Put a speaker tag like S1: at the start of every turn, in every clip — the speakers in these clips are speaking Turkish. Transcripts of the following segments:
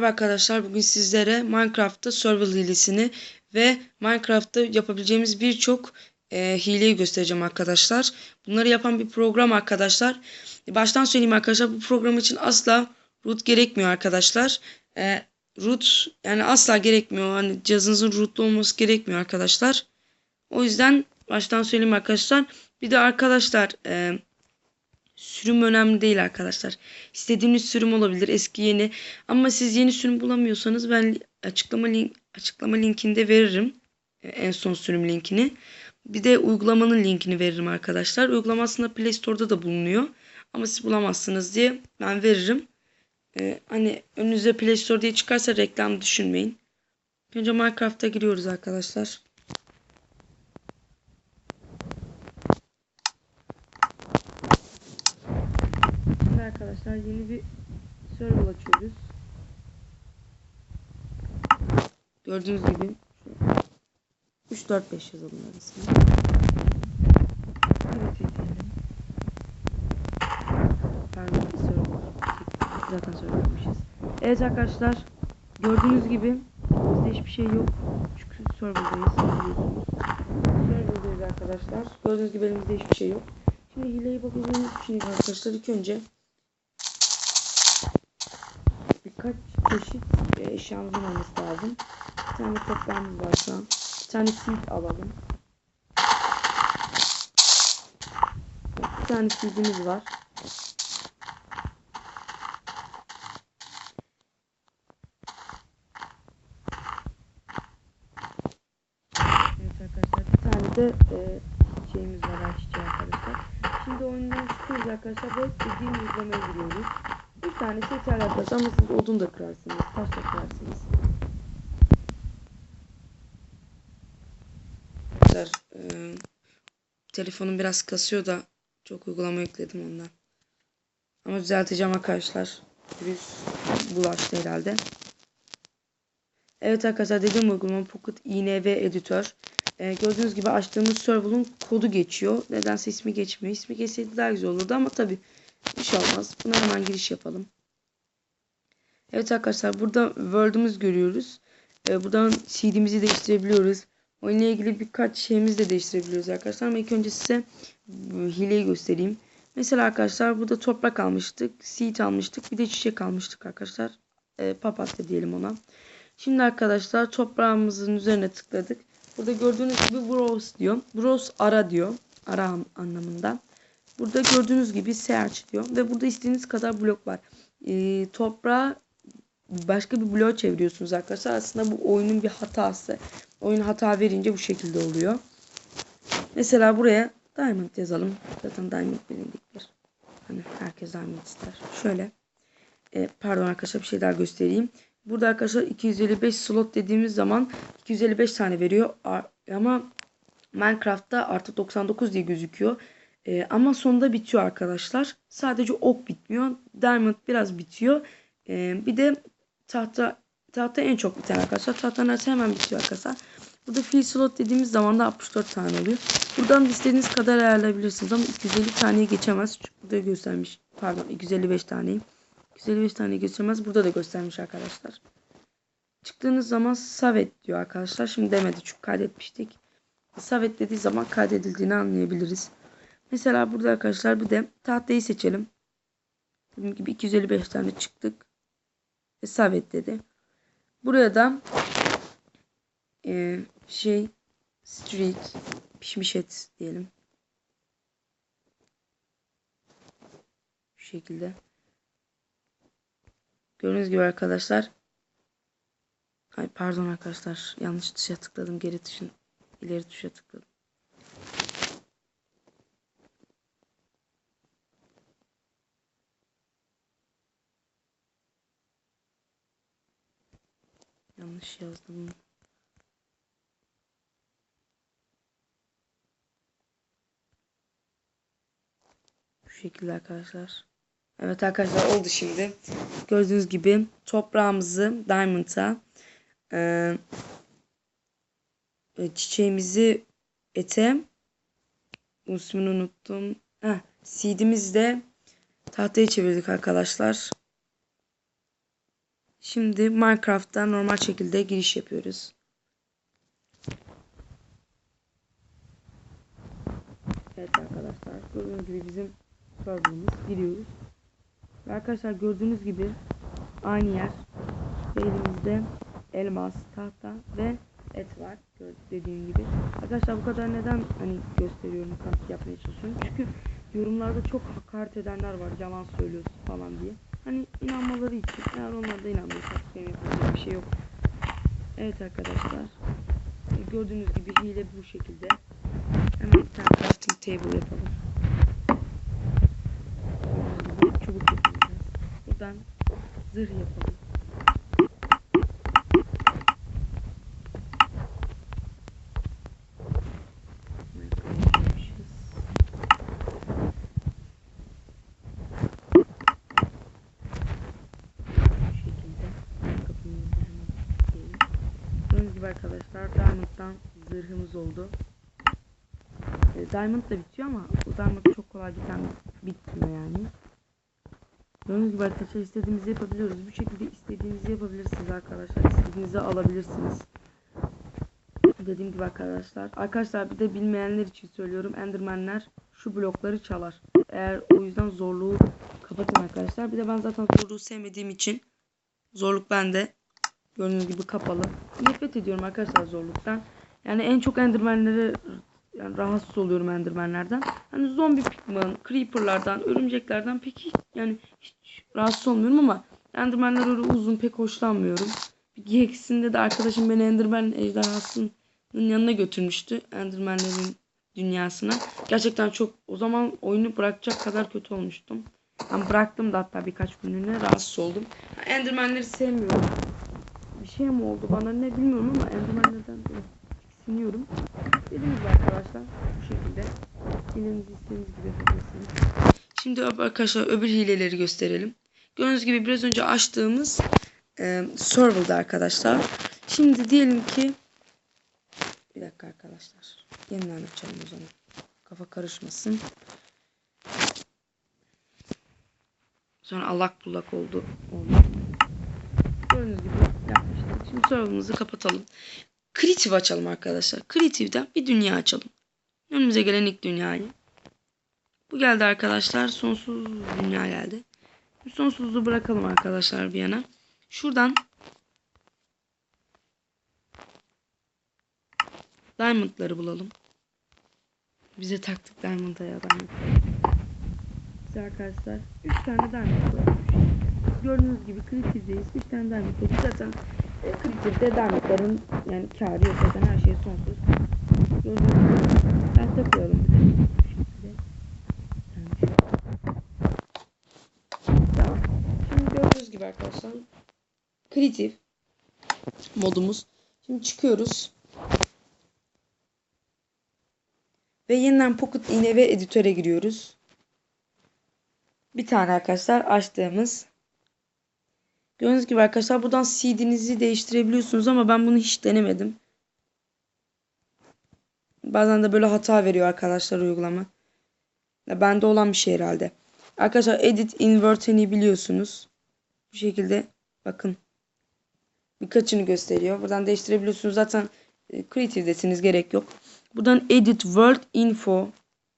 S1: Merhaba arkadaşlar bugün sizlere Minecraft'ta Survival hilesini ve Minecraft'ta yapabileceğimiz birçok e, hileyi göstereceğim arkadaşlar. Bunları yapan bir program arkadaşlar. Baştan söyleyeyim arkadaşlar bu program için asla root gerekmiyor arkadaşlar. E, root yani asla gerekmiyor. Hani cihazınızın rootlu olması gerekmiyor arkadaşlar. O yüzden baştan söyleyeyim arkadaşlar. Bir de arkadaşlar e, Sürüm önemli değil arkadaşlar. İstediğiniz sürüm olabilir eski yeni. Ama siz yeni sürüm bulamıyorsanız ben açıklama link açıklama linkinde veririm. Ee, en son sürüm linkini. Bir de uygulamanın linkini veririm arkadaşlar. Uygulama aslında Play Store'da da bulunuyor. Ama siz bulamazsınız diye ben veririm. Ee, hani önünüze Play Store diye çıkarsa reklam düşünmeyin. Önce Minecraft'a giriyoruz arkadaşlar. Arkadaşlar yeni bir server açıyoruz. Gördüğünüz gibi 3 4 5 yazalım arasına. Evet diyelim. Pardon server. Zaten server yapmışız. Evet arkadaşlar gördüğünüz gibi bizde hiçbir şey yok. Çünkü serverdayız. Serverdayız arkadaşlar. Gördüğünüz gibi elimizde hiçbir şey yok. Şimdi hileyi bakabilmemiz için arkadaşlar ilk önce birkaç çeşit e, olması lazım. Bir tane toprağımız var şu an. Bir tane seed alalım. Bir tane seedimiz var. Arkadaşlar bir tane de e, çiçeğimiz var ayçiçeği arkadaşlar. Şimdi oyundan çıkıyoruz arkadaşlar ve dediğim uygulamaya giriyoruz. Tanesi yeterli arkadaşlar ama siz odun da kırarsınız, taş da kırarsınız. Arkadaşlar e, telefonum biraz kasıyor da çok uygulama yükledim ondan. Ama düzelteceğim arkadaşlar. Virüs bulaştı herhalde. Evet arkadaşlar dediğim uygulama Pocket INV Editör. Ee, gördüğünüz gibi açtığımız server'ın kodu geçiyor. Nedense ismi geçmiyor. İsmi geçseydi daha güzel olurdu ama tabi bir şey olmaz. Buna hemen giriş yapalım. Evet arkadaşlar burada Word'ümüz görüyoruz. Ee, buradan CD'mizi değiştirebiliyoruz. Oyunla ilgili birkaç şeyimizi de değiştirebiliyoruz arkadaşlar. Ama ilk önce size hileyi göstereyim. Mesela arkadaşlar burada toprak almıştık. Seed almıştık. Bir de çiçek almıştık arkadaşlar. Ee, papatya diyelim ona. Şimdi arkadaşlar toprağımızın üzerine tıkladık. Burada gördüğünüz gibi browse diyor. Browse ara diyor. Ara anlamında. Burada gördüğünüz gibi search diyor. Ve burada istediğiniz kadar blok var. Ee, toprağı başka bir bloğa çeviriyorsunuz arkadaşlar. Aslında bu oyunun bir hatası. Oyun hata verince bu şekilde oluyor. Mesela buraya diamond yazalım. Zaten diamond bilindiktir. Hani herkes diamond ister. Şöyle. E, pardon arkadaşlar bir şey daha göstereyim. Burada arkadaşlar 255 slot dediğimiz zaman 255 tane veriyor. Ama Minecraft'ta artı 99 diye gözüküyor. Ee, ama sonunda bitiyor arkadaşlar. Sadece ok bitmiyor. Diamond biraz bitiyor. Ee, bir de tahta tahta en çok biter arkadaşlar. Tahta neredeyse hemen bitiyor arkadaşlar. Burada free slot dediğimiz zaman da 64 tane oluyor. Buradan istediğiniz kadar ayarlayabilirsiniz ama 250 taneye geçemez. Burada göstermiş. Pardon 255 taneyi. 255 tane geçemez. Burada da göstermiş arkadaşlar. Çıktığınız zaman savet diyor arkadaşlar. Şimdi demedi çünkü kaydetmiştik. Savet dediği zaman kaydedildiğini anlayabiliriz. Mesela burada arkadaşlar bir de tahtayı seçelim. Dediğim gibi 255 tane çıktık. Savet dedi. Buraya da e, şey street pişmiş et diyelim. Şu şekilde. Gördüğünüz gibi arkadaşlar. Ay pardon arkadaşlar. Yanlış tuşa tıkladım. Geri tuşun ileri tuşa tıkladım. Yanlış yazdım. Şu şekilde arkadaşlar. Evet arkadaşlar oldu şimdi. Gördüğünüz gibi toprağımızı diamond'a e, çiçeğimizi ete ismini unuttum. Heh, seedimizi de tahtaya çevirdik arkadaşlar. Şimdi Minecraft'ta normal şekilde giriş yapıyoruz. Evet arkadaşlar gördüğünüz gibi bizim serverımız giriyoruz. Ve arkadaşlar gördüğünüz gibi aynı yer ve elimizde elmas, tahta ve et var dediğim gibi. Arkadaşlar bu kadar neden hani gösteriyorum tanıtık yapmaya çalışıyorum. Çünkü yorumlarda çok hakaret edenler var yalan söylüyorsun falan diye. Hani inanmaları için eğer onlar da inanmıyorsa benim yapacak bir şey yok. Evet arkadaşlar. e, Gördüğünüz gibi hile bu şekilde. Hemen bir tane crafting table yapalım. Çubuk yapacağız. Buradan zırh yapalım. Yapmışız. Bu şekilde kapımızı hemen diyelim. Gördüğünüz gibi arkadaşlar Diamond'dan zırhımız oldu. E, Diamond da bitiyor ama bu Diamond çok kolay biten bitmiyor yani. Gördüğünüz gibi arkadaşlar istediğimizi yapabiliyoruz. Bu şekilde istediğinizi yapabilirsiniz arkadaşlar. İstediğinizi alabilirsiniz. Dediğim gibi arkadaşlar. Arkadaşlar bir de bilmeyenler için söylüyorum. Endermanler şu blokları çalar. Eğer o yüzden zorluğu kapatın arkadaşlar. Bir de ben zaten zorluğu sevmediğim için zorluk bende. Gördüğünüz gibi kapalı. Nefret ediyorum arkadaşlar zorluktan. Yani en çok endermanlere yani rahatsız oluyorum endermanlerden. Hani zombi pigman, creeperlardan, örümceklerden pek hiç yani hiç rahatsız olmuyorum ama endermanler öyle uzun pek hoşlanmıyorum. Bir Gex'inde de arkadaşım beni enderman ejderhasının yanına götürmüştü. Endermanlerin dünyasına. Gerçekten çok o zaman oyunu bırakacak kadar kötü olmuştum. Ben bıraktım da hatta birkaç günlüğüne rahatsız oldum. Endermanleri sevmiyorum. Şey mi oldu bana ne bilmiyorum ama Endermanlerden böyle tiksiniyorum. Dediğim gibi arkadaşlar bu şekilde hilenizi istediğiniz gibi yapabilirsiniz. Şimdi arkadaşlar öbür hileleri gösterelim. Gördüğünüz gibi biraz önce açtığımız e, server'da arkadaşlar. Şimdi diyelim ki bir dakika arkadaşlar. Yeniden açalım o zaman. Kafa karışmasın. Sonra allak bullak oldu. oldu. Gördüğünüz gibi. Şimdi server'ımızı kapatalım. Creative açalım arkadaşlar. Creative'den bir dünya açalım. Önümüze gelen ilk dünyayı. Bu geldi arkadaşlar. Sonsuz dünya geldi. Sonsuzluğu bırakalım arkadaşlar bir yana. Şuradan Diamond'ları bulalım. Bize taktık Diamond'a ya Diamond. Bize arkadaşlar 3 tane Diamond koymuş. Gördüğünüz gibi Creative'deyiz. 3 tane Diamond. Zaten e, Creative'de Diamond'ların yani kârı yok zaten her şey sonsuz. Gördüğünüz gibi şu- Tamam. Şimdi gördüğünüz gibi arkadaşlar Creative modumuz. Şimdi çıkıyoruz. Ve yeniden Pocket iğne ve editöre giriyoruz. Bir tane arkadaşlar açtığımız. Gördüğünüz gibi arkadaşlar buradan CD'nizi değiştirebiliyorsunuz ama ben bunu hiç denemedim. Bazen de böyle hata veriyor arkadaşlar uygulama. Bende olan bir şey herhalde. Arkadaşlar edit inverteni biliyorsunuz. Bu şekilde bakın. Birkaçını gösteriyor. Buradan değiştirebiliyorsunuz. Zaten e, Creative'desiniz gerek yok. Buradan Edit World Info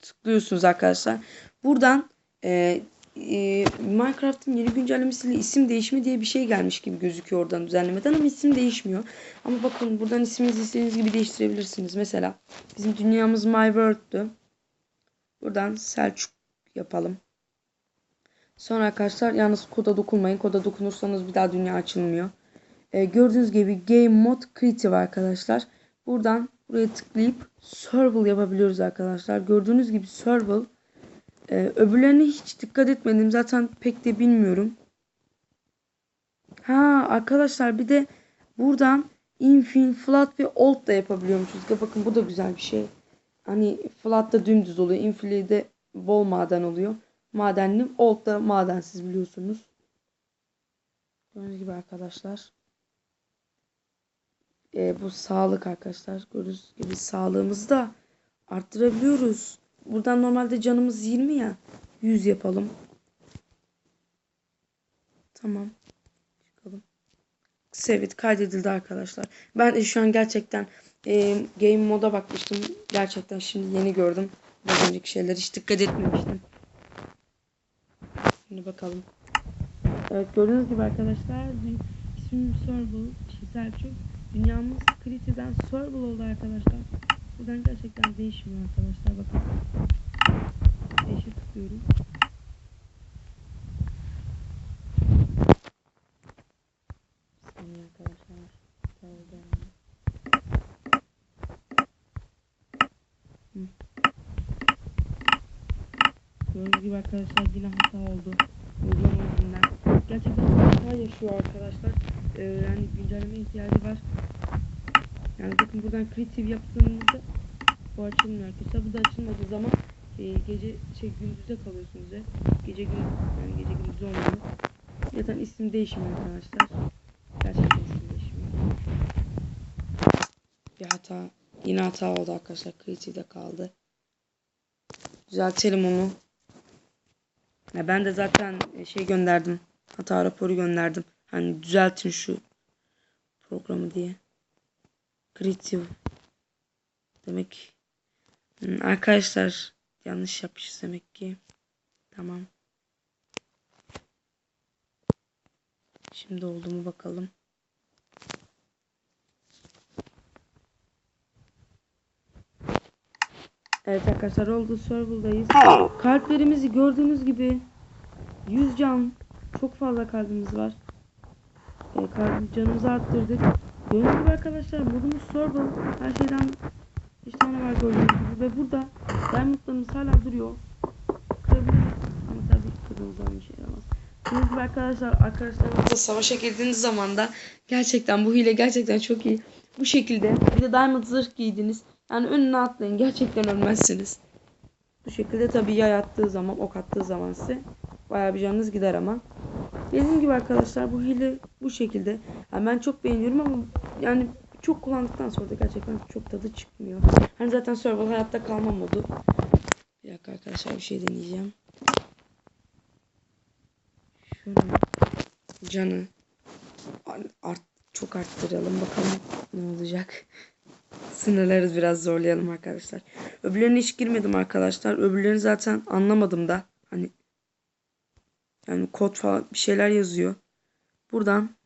S1: tıklıyorsunuz arkadaşlar. Buradan e, e, Minecraft'ın yeni güncellemesiyle isim değişimi diye bir şey gelmiş gibi gözüküyor oradan düzenlemeden ama isim değişmiyor. Ama bakın buradan isminizi istediğiniz gibi değiştirebilirsiniz. Mesela bizim dünyamız My World'tü. Buradan Selçuk yapalım. Sonra arkadaşlar yalnız koda dokunmayın. Koda dokunursanız bir daha dünya açılmıyor. E, gördüğünüz gibi Game Mode Creative arkadaşlar. Buradan buraya tıklayıp Serval yapabiliyoruz arkadaşlar. Gördüğünüz gibi Serval. E, öbürlerine hiç dikkat etmedim. Zaten pek de bilmiyorum. Ha arkadaşlar bir de buradan Infin, Flat ve Alt da yapabiliyormuşuz. Ya bakın bu da güzel bir şey. Hani Flat da dümdüz oluyor. Infin de bol maden oluyor. Madenli. Alt da madensiz biliyorsunuz. Gördüğünüz gibi arkadaşlar. Ee, bu sağlık arkadaşlar. Gördüğünüz gibi sağlığımızı da arttırabiliyoruz. Buradan normalde canımız 20 ya. 100 yapalım. Tamam. Çıkalım. Sevit kaydedildi arkadaşlar. Ben de şu an gerçekten e, game moda bakmıştım. Gerçekten şimdi yeni gördüm. Az önceki şeyler hiç dikkat etmemiştim. Şimdi bakalım. Evet gördüğünüz gibi arkadaşlar ismim Sorbal, şey Selçuk. Dünyamız Kriti'den Sorbal oldu arkadaşlar. Buradan gerçekten değişmiyor arkadaşlar bakın. Tıklıyorum. Bir saniye arkadaşlar. Geldi. Hı. Gördüğünüz gibi arkadaşlar yine hata oldu. Uygulama yüzünden. Gerçekten hata yaşıyor arkadaşlar. Ee, yani güncelleme ihtiyacı var. Yani bakın buradan creative yaptığınızda bu açılmıyor arkadaşlar. Bu da açılmadığı zaman e, gece şey gündüzde kalıyorsunuz ya. Gece gün yani gece gündüz olmuyor. Zaten isim değişmiyor arkadaşlar. Gerçekten isim değişmiyor. Bir hata yine hata oldu arkadaşlar. Creative'de kaldı. Düzeltelim onu. Ya ben de zaten şey gönderdim. Hata raporu gönderdim. Hani düzeltin şu programı diye. Creative. Demek Hmm, arkadaşlar yanlış yapmışız demek ki. Tamam. Şimdi oldu mu bakalım. Evet arkadaşlar oldu server'dayız. Kalplerimizi gördüğünüz gibi 100 can. Çok fazla kalbimiz var. E, kalp, canımızı arttırdık. Gördüğünüz gibi arkadaşlar modumuz server. Her şeyden bir tane var gördüğünüz gibi ve burada diamondlarımız hala duruyor. Kırabiliriz ama tabii kırdığımız zaman işe yaramaz. Gördüğünüz gibi arkadaşlar arkadaşlarınızla savaşa girdiğiniz zaman da gerçekten bu hile gerçekten çok iyi. Bu şekilde bir de diamond zırh giydiniz. Yani önüne atlayın gerçekten ölmezsiniz. Bu şekilde tabii yay attığı zaman ok attığı zaman size bayağı bir canınız gider ama. Dediğim gibi arkadaşlar bu hile bu şekilde. Yani ben çok beğeniyorum ama yani çok kullandıktan sonra da gerçekten çok tadı çıkmıyor. Hani zaten survival hayatta kalma modu. Bir dakika arkadaşlar bir şey deneyeceğim. Şunu canı art, çok arttıralım bakalım ne olacak. Sınırları biraz zorlayalım arkadaşlar. Öbürlerine hiç girmedim arkadaşlar. Öbürlerini zaten anlamadım da. Hani yani kod falan bir şeyler yazıyor. Buradan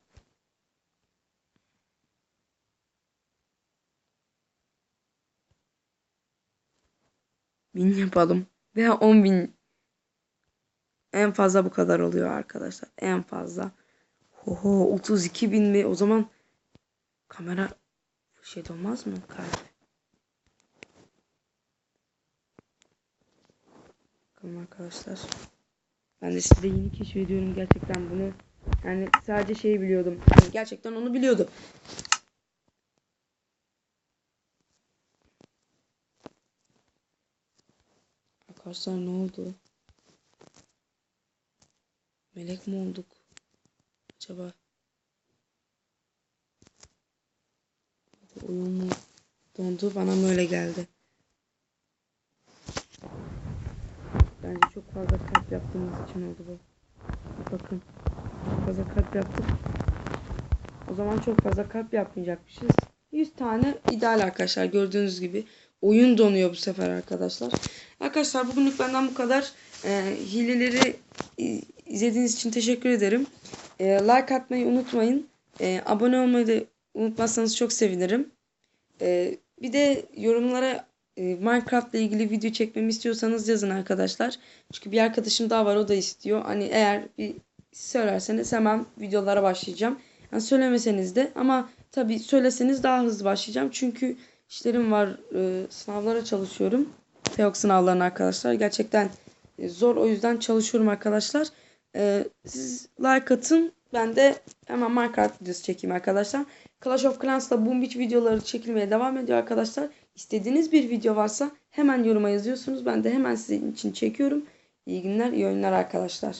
S1: bin yapalım. Veya 10 bin. En fazla bu kadar oluyor arkadaşlar. En fazla. Oho 32 bin mi? O zaman kamera şey olmaz mı? Kalp. Bakalım arkadaşlar. Ben de size yeni keşfediyorum gerçekten bunu. Yani sadece şeyi biliyordum. Yani gerçekten onu biliyordum. Arkadaşlar ne oldu? Melek mi olduk? Acaba? Oyun mu dondu? Bana mı öyle geldi? Bence çok fazla kalp yaptığımız için oldu bu. Bakın. Çok fazla kalp yaptık. O zaman çok fazla kalp yapmayacakmışız. 100 tane ideal arkadaşlar. Gördüğünüz gibi. Oyun donuyor bu sefer arkadaşlar. Arkadaşlar bugünlük benden bu kadar. Ee, hileleri izlediğiniz için teşekkür ederim. Ee, like atmayı unutmayın. Ee, abone olmayı da unutmazsanız çok sevinirim. Ee, bir de yorumlara e, Minecraft ile ilgili video çekmemi istiyorsanız yazın arkadaşlar. Çünkü bir arkadaşım daha var o da istiyor. Hani eğer bir söylerseniz hemen videolara başlayacağım. Yani söylemeseniz de ama tabi söyleseniz daha hızlı başlayacağım. Çünkü işlerim var. E, sınavlara çalışıyorum. TEOK sınavlarına arkadaşlar. Gerçekten e, zor o yüzden çalışıyorum arkadaşlar. E, siz like atın. Ben de hemen Minecraft videosu çekeyim arkadaşlar. Clash of Clans'la Boom Beach videoları çekilmeye devam ediyor arkadaşlar. İstediğiniz bir video varsa hemen yoruma yazıyorsunuz. Ben de hemen sizin için çekiyorum. İyi günler, iyi oyunlar arkadaşlar.